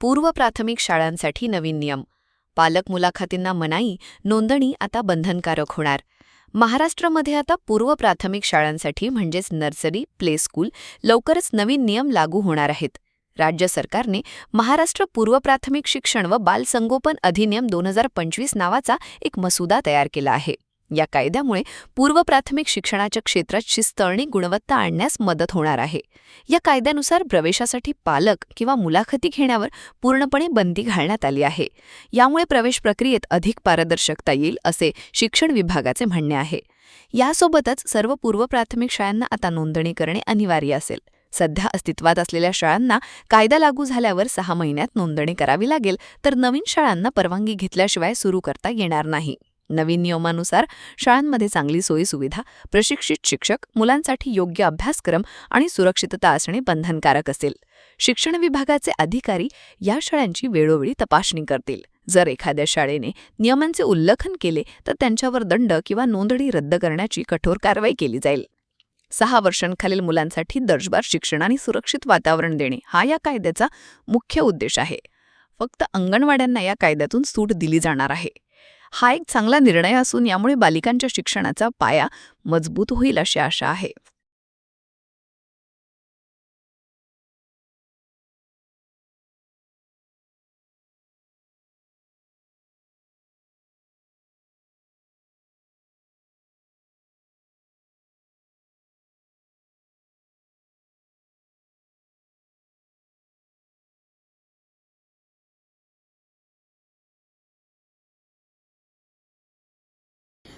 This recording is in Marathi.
पूर्व प्राथमिक शाळांसाठी नवीन नियम. पालक मुलाखतींना मनाई नोंदणी आता बंधनकारक होणार. महाराष्ट्रामध्ये आता पूर्व प्राथमिक शाळांसाठी म्हणजेच नर्सरी प्ले स्कूल लवकरच नवीन नियम लागू होणार आहेत. राज्य सरकारने महाराष्ट्र पूर्व प्राथमिक शिक्षण व बालसंगोपन अधिनियम दोन हजार पंचवीस नावाचा एक मसुदा तयार केला आहे. या कायद्यामुळे पूर्व प्राथमिक शिक्षणाच्या क्षेत्रात शिस्त आणि गुणवत्ता आणण्यास मदत होणार आहे. या कायद्यानुसार प्रवेशासाठी पालक किंवा मुलाखती घेण्यावर पूर्णपणे बंदी घालण्यात आली आहे. यामुळे प्रवेश प्रक्रियेत अधिक पारदर्शकता येईल असे शिक्षण विभागाचे म्हणणे आहे. यासोबतच सर्व पूर्व प्राथमिक शाळांना आता नोंदणी करणे अनिवार्य असेल. सध्या अस्तित्वात असलेल्या शाळांना कायदा लागू झाल्यावर सहा महिन्यात नोंदणी करावी लागेल तर नवीन शाळांना परवानगी घेतल्याशिवाय सुरू करता येणार नाही. नवीन नियमानुसार शाळांमध्ये चांगली सोयीसुविधा प्रशिक्षित शिक्षक मुलांसाठी योग्य अभ्यासक्रम आणि सुरक्षितता असणे बंधनकारक असेल. शिक्षण विभागाचे अधिकारी या शाळांची वेळोवेळी तपासणी करतील. जर एखाद्या शाळेने नियमांचे उल्लंघन केले तर त्यांच्यावर दंड किंवा नोंदणी रद्द करण्याची कठोर कारवाई केली जाईल. सहा वर्षांखालील मुलांसाठी दर्जबार शिक्षण आणि सुरक्षित वातावरण देणे हा या कायद्याचा मुख्य उद्देश आहे. फक्त अंगणवाड्यांना या कायद्यातून सूट दिली जाणार आहे. हा एक चांगला निर्णय असून यामुळे बालिकांच्या शिक्षणाचा पाया मजबूत होईल अशी आशा आहे.